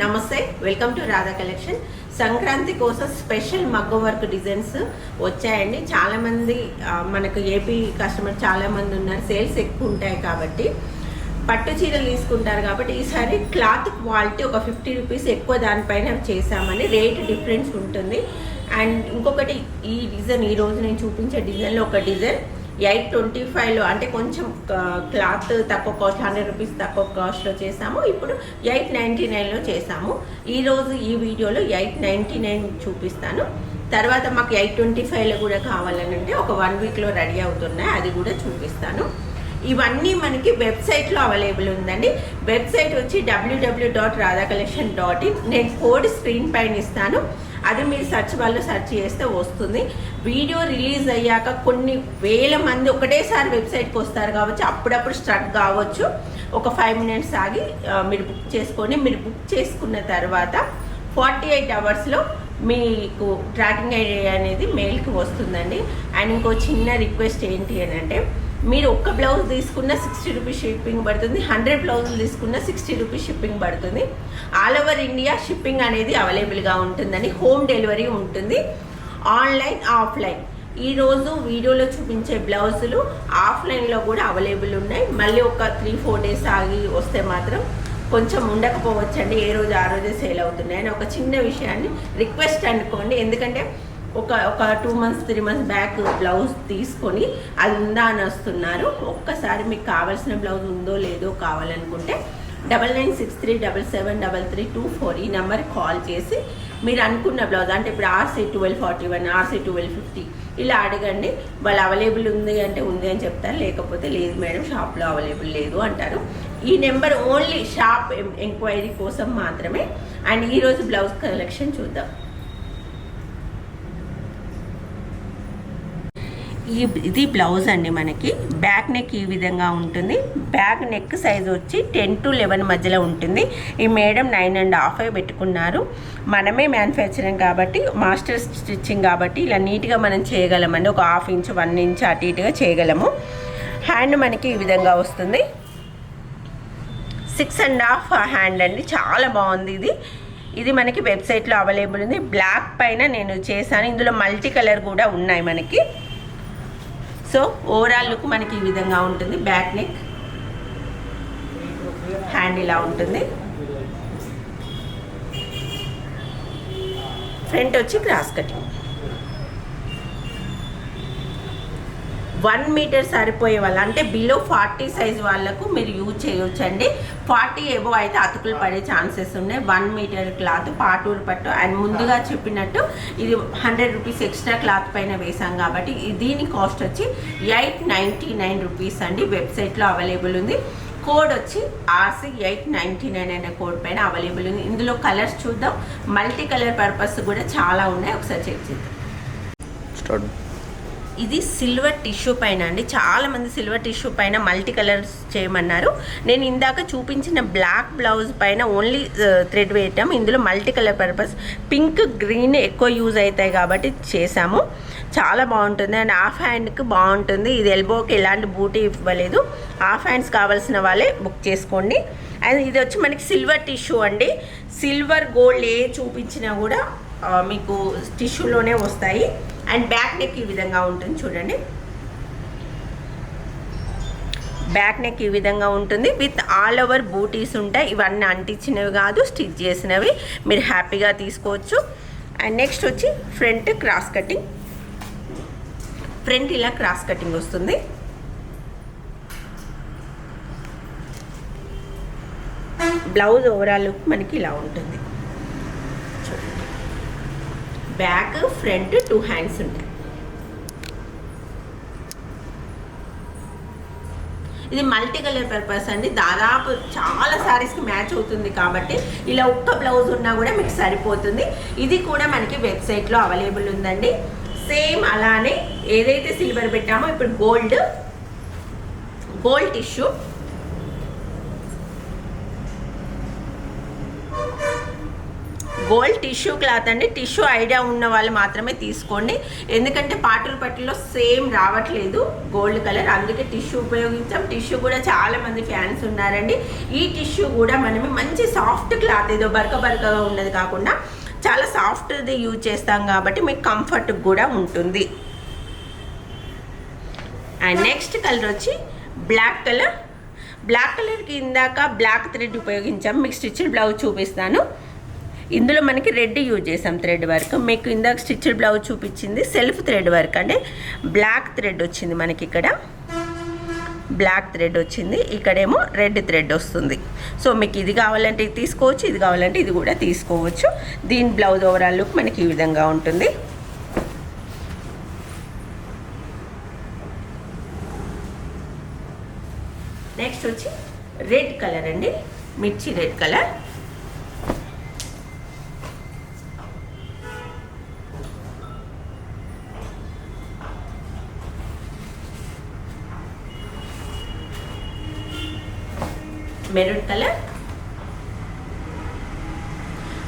నమస్తే welcome to Radha collection. Sankranti కోసం special మగ్గం వర్క్ డిజైన్స్ వచ్చాయండి. చాలామంది మనకు ఏపీ కస్టమర్ చాలామంది ఉన్నారు. సేల్స్ ఎక్కువ ఉంటాయి కాబట్టి పట్టు చీరలు తీసుకుంటారు కాబట్టి ఈసారి క్లాత్ క్వాలిటీ ఒక ఫిఫ్టీ రూపీస్ ఎక్కువ దానిపైన చేసామని రేట్ డిఫరెన్స్ ఉంటుంది. అండ్ ఇంకొకటి ఈ డిజైన్ ఈ రోజు నేను చూపించే డిజైన్లో ఒక డిజైన్. ఎయిట్ ట్వంటీ ఫైవ్లో అంటే కొంచెం క్లాత్ తక్కువ కాస్ట్ హండ్రెడ్ రూపీస్ తక్కువ కాస్ట్లో చేసాము. ఇప్పుడు ఎయిట్ నైంటీ నైన్లో చేసాము. ఈరోజు ఈ వీడియోలో ఎయిట్ నైంటీ నైన్ చూపిస్తాను. తర్వాత మాకు ఎయిట్ ట్వంటీ ఫైవ్లో కూడా కావాలని అంటే ఒక వన్ వీక్లో రెడీ అవుతున్నాయి. అది కూడా చూపిస్తాను. ఇవన్నీ మనకి వెబ్సైట్లో అవైలబుల్ ఉందండి. వెబ్సైట్ వచ్చి W W dot Radha collection dot in. నేను కోడ్ స్క్రీన్ పైన ఇస్తాను. అది మీరు సెర్చ్ వాళ్ళు సెర్చ్ చేస్తే వస్తుంది. వీడియో రిలీజ్ అయ్యాక కొన్ని వేల మంది ఒకటేసారి వెబ్సైట్కి వస్తారు కావచ్చు అప్పుడప్పుడు స్ట్రక్ కావచ్చు. ఒక ఫైవ్ మినిట్స్ ఆగి మీరు బుక్ చేసుకొని మీరు బుక్ చేసుకున్న తర్వాత ఫార్టీ ఎయిట్ అవర్స్లో మీకు ట్రాకింగ్ ఐడి అనేది మెయిల్కి వస్తుందండి. అండ్ ఇంకో చిన్న రిక్వెస్ట్ ఏంటి అని అంటే మీరు ఒక్క బ్లౌజ్ తీసుకున్న సిక్స్టీ రూపీస్ షిప్పింగ్ పడుతుంది హండ్రెడ్ బ్లౌజులు తీసుకున్న సిక్స్టీ రూపీస్ షిప్పింగ్ పడుతుంది. ఆల్ ఓవర్ ఇండియా షిప్పింగ్ అనేది అవైలబుల్గా ఉంటుందని హోమ్ డెలివరీ ఉంటుంది. ఆన్లైన్ ఆఫ్లైన్ ఈరోజు వీడియోలో చూపించే బ్లౌజులు ఆఫ్లైన్లో కూడా అవైలబుల్ ఉన్నాయి. మళ్ళీ ఒక త్రీ ఫోర్ డేస్ ఆగి వస్తే మాత్రం కొంచెం ఉండకపోవచ్చండి. ఏ రోజు ఆ రోజే సేల్ అవుతున్నాయి అని ఒక చిన్న విషయాన్ని రిక్వెస్ట్ అనుకోండి. ఎందుకంటే ఒక ఒక two months three months back blouse తీసుకొని అది ఉందా అని వస్తున్నారు. ఒక్కసారి మీకు కావాల్సిన బ్లౌజ్ ఉందో లేదో కావాలనుకుంటే double nine six three double seven double three two four ఈ నెంబర్కి కాల్ చేసి మీరు అనుకున్న బ్లౌజ్ అంటే ఇప్పుడు RC twelve forty one RC twelve fifty ఇలా అడగండి. వాళ్ళు అవైలబుల్ ఉంది అంటే ఉంది అని చెప్తారు. లేకపోతే లేదు మేడం షాప్లో అవైలబుల్ లేదు అంటారు. ఈ నెంబర్ ఓన్లీ షాప్ ఎంక్వైరీ కోసం మాత్రమే. అండ్ ఈరోజు బ్లౌజ్ కలెక్షన్ చూద్దాం. ఈ ఇది బ్లౌజ్ అండి మనకి. బ్యాక్ నెక్ ఈ విధంగా ఉంటుంది. బ్యాక్ నెక్ సైజ్ వచ్చి టెన్ టు లెవెన్ మధ్యలో ఉంటుంది. ఈ మేడం నైన్ అండ్ హాఫ్ పెట్టుకున్నారు. మనమే మ్యానుఫ్యాక్చరింగ్ కాబట్టి మాస్టర్ స్టిచ్చింగ్ కాబట్టి ఇలా నీట్గా మనం చేయగలమండి. ఒక హాఫ్ ఇంచ్ వన్ ఇంచ్ అటు ఇటుగా చేయగలము. హ్యాండ్ మనకి ఈ విధంగా వస్తుంది. సిక్స్ అండ్ హాఫ్ హ్యాండ్ అండి. చాలా బాగుంది ఇది. ఇది మనకి వెబ్సైట్లో అవైలబుల్ ఉంది. బ్లాక్ పైన నేను చేశాను. ఇందులో మల్టీ కలర్ కూడా ఉన్నాయి మనకి. సో ఓవరాల్ లుక్ మనకి ఈ విధంగా ఉంటుంది. బ్యాక్ నెక్ హ్యాండ్ ఇలా ఉంటుంది. ఫ్రంట్ వచ్చి క్రాస్ కటింగ్ వన్ మీటర్ సరిపోయే వాళ్ళు అంటే బిలో ఫార్టీ సైజ్ వాళ్ళకు మీరు యూజ్ చేయొచ్చండి. ఫార్టీ ఎబో అయితే అతుకులు పడే ఛాన్సెస్ ఉన్నాయి. వన్ మీటర్ క్లాత్ పాటూరు పట్టు. అండ్ ముందుగా చెప్పినట్టు ఇది హండ్రెడ్ రూపీస్ ఎక్స్ట్రా క్లాత్ పైన వేసాం కాబట్టి దీని కాస్ట్ వచ్చి ఎయిట్ నైంటీ నైన్ రూపీస్ అండి. వెబ్సైట్లో అవైలబుల్ ఉంది. కోడ్ వచ్చి ఆర్సీ ఎయిట్ నైంటీ నైన్ అనే కోడ్ పైన అవైలబుల్ ఉంది. ఇందులో కలర్స్ చూద్దాం. మల్టీ కలర్ పర్పస్ కూడా చాలా ఉన్నాయి. ఒకసారి చెక్ చేద్దాం. స్టార్ట్ ఇది సిల్వర్ టిష్యూ పైన అండి. చాలా మంది సిల్వర్ టిష్యూ పైన మల్టీ కలర్స్ చేయమన్నారు. నేను ఇందాక చూపించిన బ్లాక్ బ్లౌజ్ పైన ఓన్లీ థ్రెడ్ వేయటం. ఇందులో multi colour purpose pink green ఎక్కువ యూజ్ అవుతాయి కాబట్టి చేసాము చాలా బాగుంటుంది. అండ్ హాఫ్ హ్యాండ్కి బాగుంటుంది. ఇది ఎల్బోకి ఎలాంటి బూటీ ఇవ్వలేదు. హాఫ్ హ్యాండ్స్ కావాల్సిన వాళ్ళే బుక్ చేసుకోండి. అండ్ ఇది వచ్చి మనకి సిల్వర్ టిష్యూ అండి. సిల్వర్ గోల్డ్ ఏ చూపించినా కూడా మీకు టిష్యూలోనే వస్తాయి. అండ్ బ్యాక్ నెక్ ఈ విధంగా ఉంటుంది చూడండి. బ్యాక్ నెక్ ఈ విధంగా ఉంటుంది. విత్ ఆల్ ఓవర్ బూటీస్ ఉంటాయి. ఇవన్నీ అంటించినవి కాదు స్టిచ్ చేసినవి. మీరు హ్యాపీగా తీసుకోవచ్చు. అండ్ నెక్స్ట్ వచ్చి ఫ్రంట్ క్రాస్ కటింగ్ ఫ్రంట్ ఇలా క్రాస్ కటింగ్ వస్తుంది. బ్లౌజ్ ఓవరాల్ లుక్ మనకి ఇలా ఉంటుంది. బ్యాక్ ఫ్రంట్ టూ హ్యాండ్స్ ఉంటాయి. ఇది మల్టీ కలర్ పర్పస్ అండి. దాదాపు చాలా సారీస్కి మ్యాచ్ అవుతుంది కాబట్టి ఇలా ఒక్క బ్లౌజ్ ఉన్నా కూడా మీకు సరిపోతుంది. ఇది కూడా మనకి వెబ్సైట్లో అవైలబుల్ ఉందండి. సేమ్ అలానే ఏదైతే సిల్వర్ పెట్టామో ఇప్పుడు gold gold tissue gold tissue cloth అండి. టిష్యూ ఐడియా ఉన్న వాళ్ళు మాత్రమే తీసుకోండి. ఎందుకంటే పాటలు పట్టులో సేమ్ రావట్లేదు గోల్డ్ కలర్. అందుకే టిష్యూ ఉపయోగించాం. టిష్యూ కూడా చాలా మంది ఫ్యాన్స్ ఉన్నారండి. ఈ టిష్యూ కూడా మనమే మంచి సాఫ్ట్ క్లాత్ ఏదో బరక బరకగా ఉన్నది కాకుండా చాలా సాఫ్ట్ది యూజ్ చేస్తాం కాబట్టి మీకు కంఫర్ట్ కూడా ఉంటుంది. అండ్ నెక్స్ట్ కలర్ వచ్చి బ్లాక్ కలర్. బ్లాక్ కలర్కి ఇందాక బ్లాక్ థ్రెడ్ ఉపయోగించాం. మీకు స్టిచ్డ్ బ్లౌజ్ చూపిస్తాను. ఇందులో మనకి రెడ్ యూజ్ చేసాం థ్రెడ్ వర్క్. మీకు ఇందాక స్టిచ్డ్ బ్లౌజ్ చూపించింది సెల్ఫ్ థ్రెడ్ వర్క్. అంటే బ్లాక్ థ్రెడ్ వచ్చింది మనకి ఇక్కడ. బ్లాక్ థ్రెడ్ వచ్చింది. ఇక్కడేమో రెడ్ థ్రెడ్ వస్తుంది. సో మీకు ఇది కావాలంటే ఇది తీసుకోవచ్చు ఇది కావాలంటే ఇది కూడా తీసుకోవచ్చు. దీని బ్లౌజ్ ఓవరాల్ లుక్ మనకి ఈ విధంగా ఉంటుంది. నెక్స్ట్ వచ్చి రెడ్ కలర్ అండి. మిర్చి రెడ్ కలర్. మెరూన్ కలర్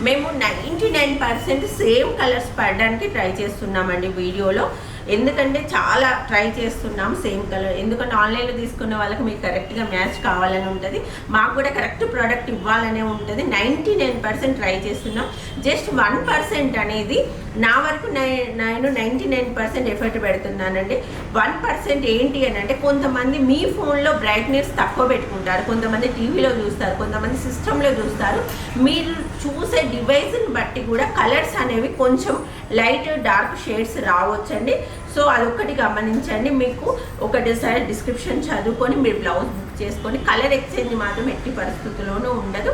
మేము ninety nine percent same colours పడడానికి ట్రై చేస్తున్నామండి వీడియోలో. ఎందుకంటే చాలా ట్రై చేస్తున్నాం సేమ్ కలర్ ఎందుకంటే ఆన్లైన్లో తీసుకున్న వాళ్ళకి మీకు కరెక్ట్గా మ్యాచ్ కావాలని ఉంటుంది. మాకు కూడా కరెక్ట్ ప్రోడక్ట్ ఇవ్వాలనే ఉంటుంది. నైంటీ నైన్ పర్సెంట్ ట్రై చేస్తున్నాం. జస్ట్ వన్ పర్సెంట్ అనేది నా వరకు నేను నైంటీ నైన్ పర్సెంట్ ఎఫర్ట్ పెడుతున్నానండి. వన్ పర్సెంట్ ఏంటి అని అంటే కొంతమంది మీ ఫోన్లో బ్రైట్నెస్ తక్కువ పెట్టుకుంటారు. కొంతమంది టీవీలో చూస్తారు. కొంతమంది సిస్టంలో చూస్తారు. మీరు చూసే డివైజ్ని బట్టి కూడా కలర్స్ అనేవి కొంచెం లైట్ డార్క్ షేడ్స్ రావచ్చండి. సో అదొక్కటి గమనించండి. మీకు ఒకటిసారి డిస్క్రిప్షన్ చదువుకొని మీరు బ్లౌజ్ బుక్ చేసుకొని కలర్ ఎక్స్చేంజ్ మాత్రం ఎట్టి పరిస్థితుల్లోనూ ఉండదు.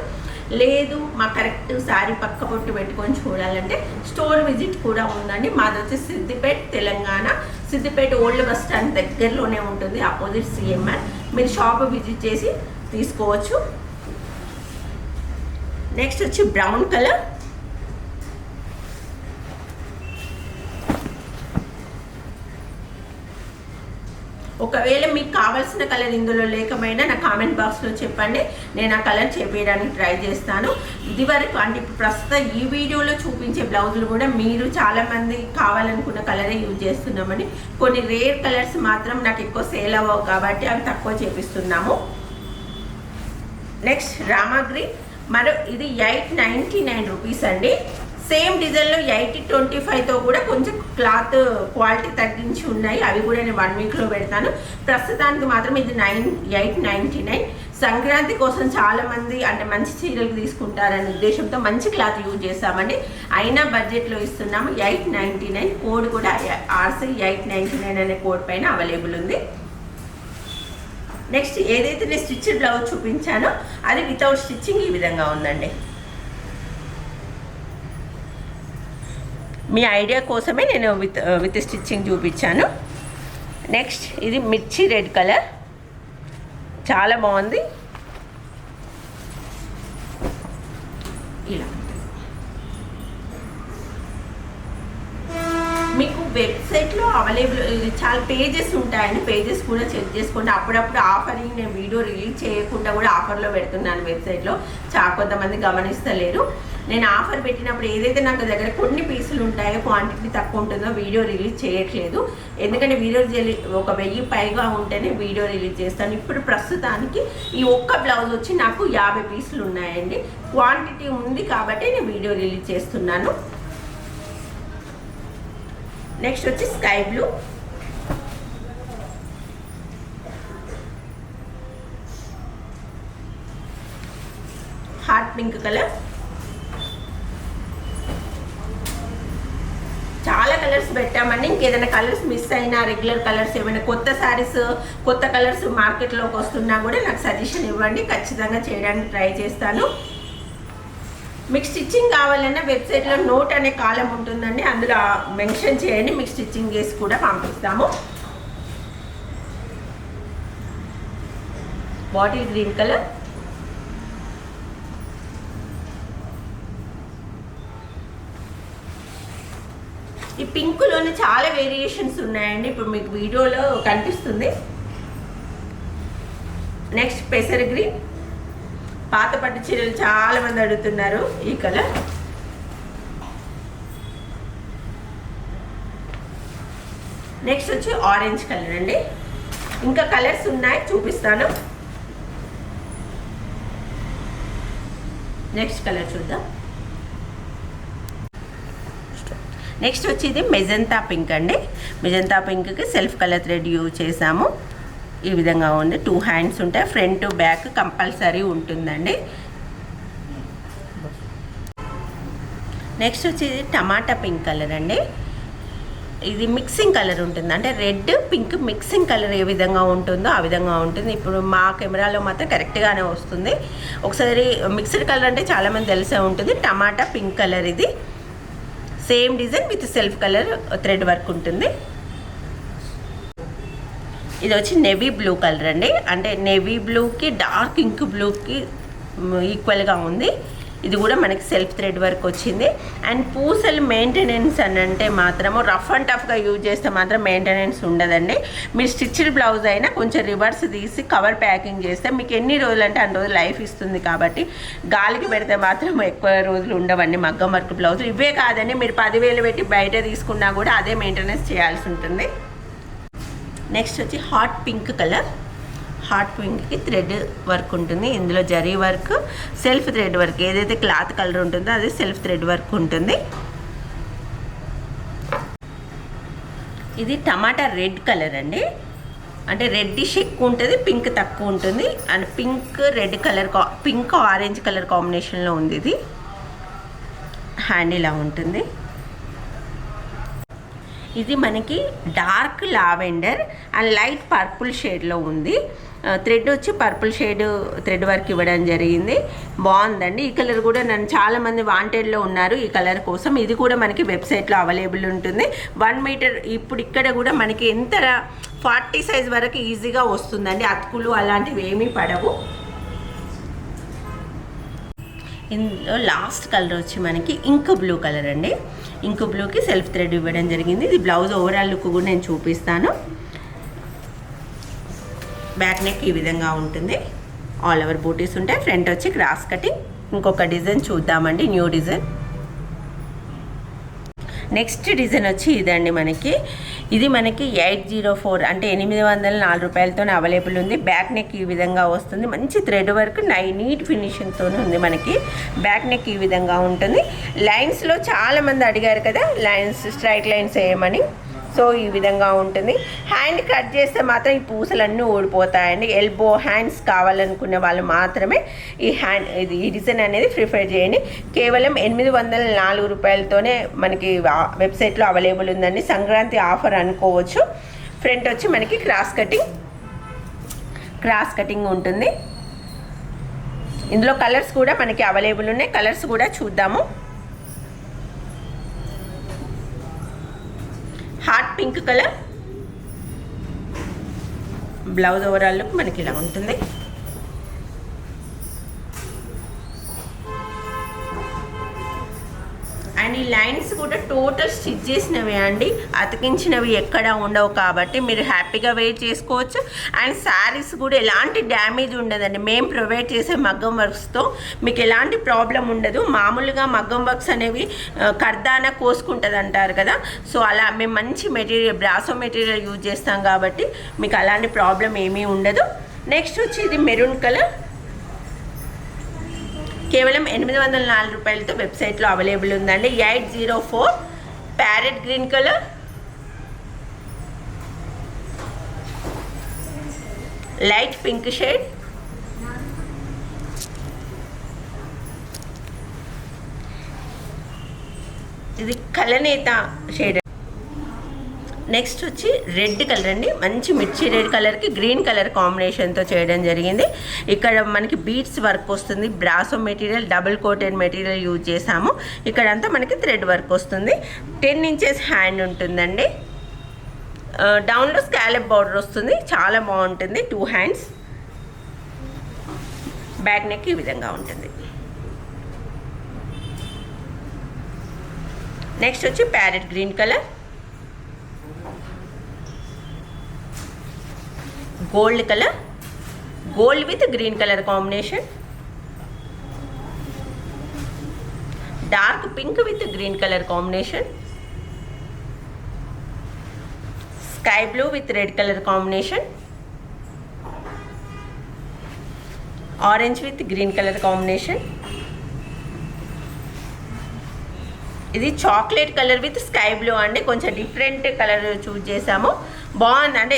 లేదు మా కరెక్ట్ శారీ పక్క పొట్టు పెట్టుకొని చూడాలంటే స్టోర్ విజిట్ కూడా ఉందండి. మాది వచ్చి Siddipet Telangana. Siddipet old bus stand దగ్గరలోనే ఉంటుంది. ఆపోజిట్ సిఎంఆర్ మీరు షాప్ విజిట్ చేసి తీసుకోవచ్చు. నెక్స్ట్ వచ్చి బ్రౌన్ కలర్ ఒకవేళ మీకు కావాల్సిన కలర్ ఇందులో లేకపోయినా నా కామెంట్ బాక్స్లో చెప్పండి. నేను ఆ కలర్ చేపించడానికి ట్రై చేస్తాను. ఇది వరకు అంటే ఇప్పుడు ప్రస్తుతం ఈ వీడియోలో చూపించే బ్లౌజులు కూడా మీరు చాలామంది కావాలనుకున్న కలరే యూజ్ చేస్తున్నామని. కొన్ని రేర్ కలర్స్ మాత్రం నాకు ఎక్కువ సేల్ అవ్వవు కాబట్టి అవి తక్కువ చేపిస్తున్నాము. నెక్స్ట్ రామాగ్రి మరో ఇది ఎయిట్ నైంటీ నైన్ రూపీస్ అండి. సేమ్ డిజైన్లో ఎయిటీ ట్వంటీ ఫైవ్తో కూడా కొంచెం క్లాత్ క్వాలిటీ తగ్గించి ఉన్నాయి. అవి కూడా నేను వన్ వీక్లో పెడతాను. ప్రస్తుతానికి మాత్రం ఇది nine eight ninety nine. Sankranti కోసం చాలామంది అంటే మంచి చీరలు తీసుకుంటారనే ఉద్దేశంతో మంచి క్లాత్ యూజ్ చేస్తామండి. అయినా బడ్జెట్లో ఇస్తున్నాము. ఎయిట్ నైంటీ నైన్ కోడ్ కూడా ఆర్సీ ఎయిట్ నైంటీ నైన్ అనే కోడ్ పైన అవైలబుల్ ఉంది. నెక్స్ట్ ఏదైతే నేను స్టిచ్డ్ బ్లౌజ్ చూపించానో అది వితౌట్ స్టిచ్చింగ్ ఈ విధంగా ఉందండి. మీ ఐడియా కోసమే నేను విత్ విత్ స్టిచ్చింగ్ చూపించాను. నెక్స్ట్ ఇది మిర్చి రెడ్ కలర్. చాలా బాగుంది ఇలా మీకు వెబ్సైట్లో అవైలబుల్ చాలా పేజెస్ ఉంటాయండి. పేజెస్ కూడా చెక్ చేసుకోండి. అప్పుడప్పుడు ఆఫర్ నేను వీడియో రిలీజ్ చేయకుండా కూడా ఆఫర్లో పెడుతున్నాను వెబ్సైట్లో చాలా కొంతమంది గమనిస్తలేరు. నేను ఆఫర్ పెట్టినప్పుడు ఏదైతే నాకు దగ్గర కొన్ని పీసులు ఉంటాయో క్వాంటిటీ తక్కువ ఉంటుందో వీడియో రిలీజ్ చేయట్లేదు. ఎందుకంటే వీడియో ఒక వెయ్యి పైగా ఉంటేనే వీడియో రిలీజ్ చేస్తాను. ఇప్పుడు ప్రస్తుతానికి ఈ ఒక్క బ్లౌజ్ వచ్చి నాకు యాభై పీసులు ఉన్నాయండి. క్వాంటిటీ ఉంది కాబట్టి నేను వీడియో రిలీజ్ చేస్తున్నాను. నెక్స్ట్ వచ్చి sky blue. Heart pink colour. చాలా కలర్స్ పెట్టామండి. ఇంకేదైనా కలర్స్ మిస్ అయినా రెగ్యులర్ కలర్స్ ఏమైనా కొత్త శారీస్ కొత్త కలర్స్ మార్కెట్లోకి వస్తున్నా కూడా నాకు సజెషన్ ఇవ్వండి. ఖచ్చితంగా చేయడానికి ట్రై చేస్తాను. మీకు స్టిచ్చింగ్ కావాలన్నా వెబ్సైట్లో నోట్ అనే కాలం ఉంటుందండి. అందులో మెన్షన్ చేయండి. మీకు స్టిచ్చింగ్ చేసి కూడా పంపిస్తాము. బాటిల్ గ్రీన్ కలర్ ఈ పింక్లోనే చాలా వేరియేషన్స్ ఉన్నాయండి. ఇప్పుడు మీకు వీడియోలో కనిపిస్తుంది. నెక్స్ట్ పెసర్ గ్రీన్ పాత పట్టు చీరలు చాలా మంది అడుగుతున్నారు. ఈ కలర్. నెక్స్ట్ వచ్చి ఆరెంజ్ కలర్ అండి. ఇంకా కలర్స్ ఉన్నాయి చూపిస్తాను. నెక్స్ట్ కలర్ చూద్దాం. నెక్స్ట్ వచ్చి ఇది మెజంతా పింక్ అండి. మెజంతా పింక్కి సెల్ఫ్ కలర్ థ్రెడ్ యూజ్ చేసాము. ఈ విధంగా ఉంది. టూ హ్యాండ్స్ ఉంటాయి. ఫ్రంట్ బ్యాక్ కంపల్సరీ ఉంటుందండి. నెక్స్ట్ వచ్చేది టమాటా పింక్ కలర్ అండి. ఇది మిక్సింగ్ కలర్ ఉంటుంది. అంటే రెడ్ పింక్ మిక్సింగ్ కలర్ ఏ విధంగా ఉంటుందో ఆ విధంగా ఉంటుంది. ఇప్పుడు మా కెమెరాలో మాత్రం కరెక్ట్గానే వస్తుంది. ఒకసారి మిక్స్డ్ కలర్ అంటే చాలామంది తెలిసే ఉంటుంది. టమాటా పింక్ కలర్ ఇది. Same design with self colour thread work ఉంటుంది. ఇది వచ్చి నెవీ బ్లూ కలర్ అండి. అంటే నెవీ బ్లూకి డార్క్ ఇంక్ బ్లూకి ఈక్వల్గా ఉంది. ఇది కూడా మనకి సెల్ఫ్ థ్రెడ్ వర్క్ వచ్చింది. అండ్ పూసలు మెయింటెనెన్స్ అని అంటే మాత్రము రఫ్ అండ్ టఫ్గా యూజ్ చేస్తే మాత్రం మెయింటెనెన్స్ ఉండదండి. మీరు స్టిచ్డ్ బ్లౌజ్ అయినా కొంచెం రివర్స్ తీసి కవర్ ప్యాకింగ్ చేస్తే మీకు ఎన్ని రోజులు అంటే అన్ని రోజులు లైఫ్ ఇస్తుంది కాబట్టి గాలికి పెడితే మాత్రం ఎక్కువ రోజులు ఉండవండి మగ్గం వర్క్ బ్లౌజ్ ఇవే కాదండి మీరు పదివేలు పెట్టి బయట తీసుకున్నా కూడా అదే మెయింటెనెన్స్ చేయాల్సి ఉంటుంది. నెక్స్ట్ వచ్చి హాట్ పింక్ కలర్ హాట్ పింక్కి థ్రెడ్ వర్క్ ఉంటుంది. ఇందులో zari work self thread work ఏదైతే క్లాత్ కలర్ ఉంటుందో అది సెల్ఫ్ థ్రెడ్ వర్క్ ఉంటుంది. ఇది టమాటా రెడ్ కలర్ అండి. అంటే రెడ్డిష్ ఎక్కువ ఉంటుంది పింక్ తక్కువ ఉంటుంది. అండ్ పింక్ రెడ్ కలర్ కా పింక్ ఆరెంజ్ కలర్ కాంబినేషన్లో ఉంది ఇది. హ్యాండ్ ఇలా ఉంటుంది. ఇది మనకి dark lavender and light purple షేడ్లో ఉంది. థ్రెడ్ వచ్చి పర్పుల్ షేడ్ థ్రెడ్ వర్క్ ఇవ్వడం జరిగింది. బాగుందండి. ఈ కలర్ కూడా నన్ను చాలామంది వాంటెడ్లో ఉన్నారు ఈ కలర్ కోసం. ఇది కూడా మనకి వెబ్సైట్లో అవైలబుల్ ఉంటుంది. వన్ మీటర్ ఇప్పుడు ఇక్కడ కూడా మనకి ఎంత ఫార్టీ సైజ్ వరకు ఈజీగా వస్తుందండి. అతుకులు అలాంటివి ఏమీ పడవు. ఇందులో లాస్ట్ కలర్ వచ్చి మనకి ఇంక్ బ్లూ కలర్ అండి. ఇంక్ బ్లూకి సెల్ఫ్ థ్రెడ్ ఇవ్వడం జరిగింది. ఇది బ్లౌజ్ ఓవరాల్ లుక్ కూడా నేను చూపిస్తాను. బ్యాక్ నెక్ ఈ విధంగా ఉంటుంది. ఆల్ ఓవర్ బూటీస్ ఉంటాయి. ఫ్రంట్ వచ్చి క్రాస్ కటింగ్. ఇంకొక డిజైన్ చూద్దామండి. New design. నెక్స్ట్ డిజైన్ వచ్చి ఇదండి మనకి. ఇది మనకి ఎయిట్ జీరో ఫోర్ అంటే ఎనిమిది వందల నాలుగు రూపాయలతో అవైలబుల్ ఉంది. బ్యాక్ నెక్ ఈ విధంగా వస్తుంది. మంచి థ్రెడ్ వర్క్ నై నీట్ ఫినిషింగ్తో ఉంది మనకి. బ్యాక్ నెక్ ఈ విధంగా ఉంటుంది. లైన్స్లో చాలామంది అడిగారు కదా లైన్స్ స్ట్రైట్ లైన్స్ వేయమని. సో ఈ విధంగా ఉంటుంది. హ్యాండ్ కట్ చేస్తే మాత్రం ఈ పూసలన్నీ ఊడిపోతాయండి. ఎల్బో హ్యాండ్స్ కావాలనుకునే వాళ్ళు మాత్రమే ఈ హ్యాండ్ ఇది ఈ డిజైన్ అనేది ప్రిఫర్ చేయండి. కేవలం ఎనిమిది వందల నాలుగు రూపాయలతోనే మనకి వెబ్సైట్లో అవైలబుల్ ఉందండి. సంక్రాంతి ఆఫర్ అనుకోవచ్చు. ఫ్రంట్ వచ్చి మనకి క్రాస్ కటింగ్ క్రాస్ కటింగ్ ఉంటుంది. ఇందులో కలర్స్ కూడా మనకి అవైలబుల్ ఉన్నాయి. కలర్స్ కూడా చూద్దాము. Hot pink colour. Blouse overall look మనకి ఇలా ఉంటుంది. లైన్స్ కూడా టోటల్ స్టిచ్ చేసినవే అండి. అతికించినవి ఎక్కడ ఉండవు కాబట్టి మీరు హ్యాపీగా వెయిట్ చేసుకోవచ్చు. అండ్ శారీస్ కూడా ఎలాంటి డ్యామేజ్ ఉండదండి. మేము ప్రొవైడ్ చేసే మగ్గం వర్క్స్తో మీకు ఎలాంటి ప్రాబ్లం ఉండదు. మామూలుగా మగ్గం వర్క్స్ అనేవి కర్దాన కోసుకుంటుంది అంటారు కదా. సో అలా మేము మంచి మెటీరియల్ బ్రాసో మెటీరియల్ యూజ్ చేస్తాం కాబట్టి మీకు అలాంటి ప్రాబ్లం ఏమీ ఉండదు. నెక్స్ట్ వచ్చి ఇది మెరూన్ కలర్. కేవలం ఎనిమిది వందల నాలుగు రూపాయలతో వెబ్సైట్లో అవైలబుల్ ఉందండి. Eight zero four parrot green colour. Light pink shade. ఇది కలనేత షేడ్ నెక్స్ట్ వచ్చి రెడ్ కలర్ అండి. మంచి మిర్చి రెడ్ కలర్కి గ్రీన్ కలర్ కాంబినేషన్తో చేయడం జరిగింది. ఇక్కడ మనకి బీట్స్ వర్క్ వస్తుంది. Brasso material double coated material use చేసాము ఇక్కడంతా మనకి థ్రెడ్ వర్క్ వస్తుంది. టెన్ ఇంచెస్ హ్యాండ్ ఉంటుందండి. డౌన్లో స్కాలప్ బార్డర్ వస్తుంది. చాలా బాగుంటుంది. టూ హ్యాండ్స్ బ్యాక్ నెక్ ఈ విధంగా ఉంటుంది. నెక్స్ట్ వచ్చి parrot green colour gold colour gold with green colour combination. Dark pink with green colour combination. Sky blue with red colour combination. Orange with green colour combination. ఇది chocolate colour with sky blue అండి. కొంచెం different colour choose చేసాము. బాగుంది. అంటే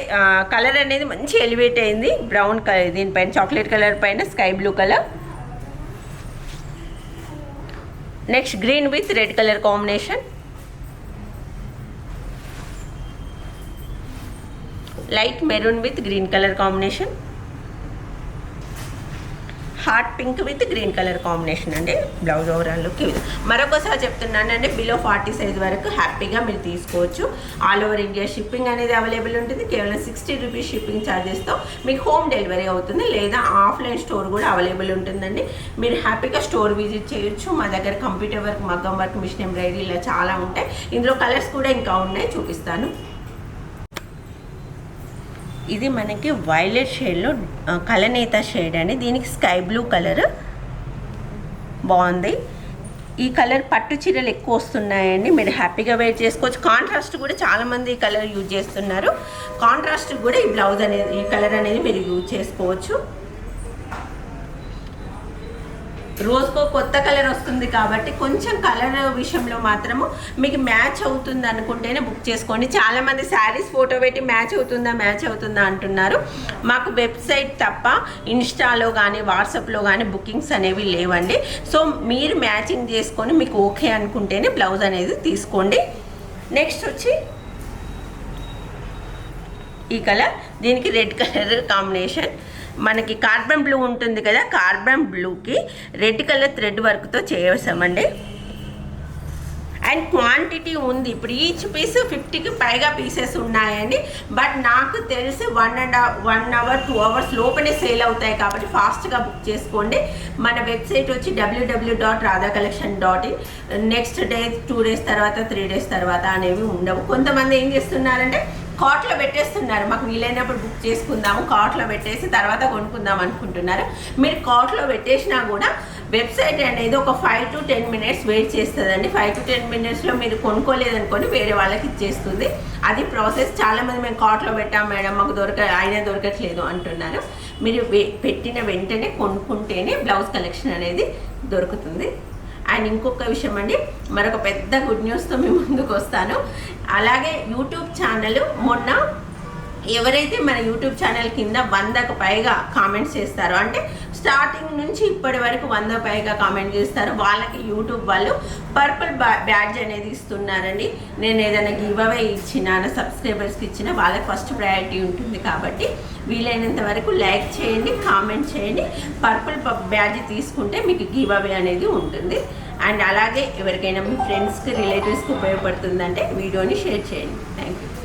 colour అనేది మంచి elevate అయింది. Brown colour దీనిపైన చాక్లెట్ కలర్ పైన sky blue colour. Next green with red colour combination. Light maroon with green colour combination. Hot pink with green colour combination అండి. బ్లౌజ్ ఓవరాల్ లుక్ ఇది. మరొకసారి చెప్తున్నాను అంటే బిలో ఫార్టీ సైజ్ వరకు హ్యాపీగా మీరు తీసుకోవచ్చు. ఆల్ ఓవర్ ఇండియా షిప్పింగ్ అనేది అవైలబుల్ ఉంటుంది. కేవలం సిక్స్టీ రూపీస్ షిప్పింగ్ ఛార్జెస్తో మీకు హోమ్ డెలివరీ అవుతుంది లేదా ఆఫ్లైన్ స్టోర్ కూడా అవైలబుల్ ఉంటుందండి. మీరు హ్యాపీగా స్టోర్ విజిట్ చేయొచ్చు. మా దగ్గర కంప్యూటర్ వర్క్ మగ్గం వర్క్ మిషన్ ఎంబ్రాయిడరీ ఇలా చాలా ఉంటాయి. ఇందులో కలర్స్ కూడా ఇంకా ఉన్నాయి చూపిస్తాను. ఇది మనకి వైలెట్ షేడ్లో కలనేత షేడ్ అండి. దీనికి స్కై బ్లూ కలర్ బాగుంది. ఈ కలర్ పట్టు చీరలు ఎక్కువ వస్తున్నాయండి. మీరు హ్యాపీగా వేర్ చేసుకోవచ్చు. కాంట్రాస్ట్ కూడా చాలామంది ఈ కలర్ యూజ్ చేస్తున్నారు. కాంట్రాస్ట్ కూడా ఈ బ్లౌజ్ అనేది ఈ కలర్ అనేది మీరు యూజ్ చేసుకోవచ్చు. రోజుకో కొత్త కలర్ వస్తుంది కాబట్టి కొంచెం కలర్ విషయంలో మాత్రము మీకు మ్యాచ్ అవుతుంది అనుకుంటేనే బుక్ చేసుకోండి. చాలామంది శారీస్ ఫోటో పెట్టి మ్యాచ్ అవుతుందా మ్యాచ్ అవుతుందా అంటున్నారు. మాకు వెబ్సైట్ తప్ప ఇన్స్టాలో కానీ వాట్సాప్లో కానీ బుకింగ్స్ అనేవి లేవండి. సో మీరు మ్యాచింగ్ చేసుకొని మీకు ఓకే అనుకుంటేనే బ్లౌజ్ అనేది తీసుకోండి. నెక్స్ట్ వచ్చి ఈ కలర్. దీనికి రెడ్ కలర్ కాంబినేషన్. మనకి కార్బన్ బ్లూ ఉంటుంది కదా కార్బన్ బ్లూకి రెడ్ కలర్ థ్రెడ్ వర్క్తో చేసామండి అండ్ క్వాంటిటీ ఉంది. ఇప్పుడు ఈచ్ పీస్ ఫిఫ్టీకి పైగా పీసెస్ ఉన్నాయండి. బట్ నాకు తెలిసి one and one hour two hours లోపలే సేల్ అవుతాయి కాబట్టి ఫాస్ట్గా బుక్ చేసుకోండి. మన వెబ్సైట్ వచ్చి W W dot Radha collection dot in next day two days తర్వాత త్రీ డేస్ తర్వాత అనేవి ఉండవు. కొంతమంది ఏం చేస్తున్నారంటే కార్ట్లో పెట్టేస్తున్నారు. మాకు వీలైనప్పుడు బుక్ చేసుకుందాము. కార్ట్లో పెట్టేసి తర్వాత కొనుక్కుందాం అనుకుంటున్నారు. మీరు కార్ట్లో పెట్టేసినా కూడా వెబ్సైట్ అనేది ఒక five to ten minutes wait చేస్తుందండి. ఫైవ్ టు టెన్ మినిట్స్లో మీరు కొనుక్కోలేదనుకోని వేరే వాళ్ళకి ఇచ్చేస్తుంది. అది ప్రాసెస్ చాలామంది మేము కార్ట్లో పెట్టాం మేడం మాకు దొరక అయినా దొరకట్లేదు అంటున్నారు. మీరు పెట్టిన వెంటనే కొనుక్కుంటేనే బ్లౌజ్ కలెక్షన్ అనేది దొరుకుతుంది. అండ్ ఇంకొక విషయం అండి మరొక పెద్ద గుడ్ న్యూస్తో మీ ముందుకు వస్తాను అలాగే యూట్యూబ్ ఛానల్ మొన్న ఎవరైతే మన యూట్యూబ్ ఛానల్ కింద వందకు పైగా కామెంట్స్ చేస్తారో అంటే స్టార్టింగ్ నుంచి ఇప్పటి వరకు వంద పైగా కామెంట్ చేస్తారు వాళ్ళకి యూట్యూబ్ వాళ్ళు పర్పుల్ బ్యాడ్జ్ అనేది ఇస్తున్నారండి. నేను ఏదైనా గివ్ అవే ఇచ్చినా సబ్స్క్రైబర్స్కి ఇచ్చినా వాళ్ళకి ఫస్ట్ ప్రయారిటీ ఉంటుంది కాబట్టి వీలైనంత వరకు లైక్ చేయండి కామెంట్ చేయండి. పర్పుల్ బ్యాడ్జ్ తీసుకుంటే మీకు గివ్ అవే అనేది ఉంటుంది. అండ్ అలాగే ఎవరికైనా మీ ఫ్రెండ్స్కి రిలేటివ్స్కి ఉపయోగపడుతుందంటే వీడియోని షేర్ చేయండి. Thank you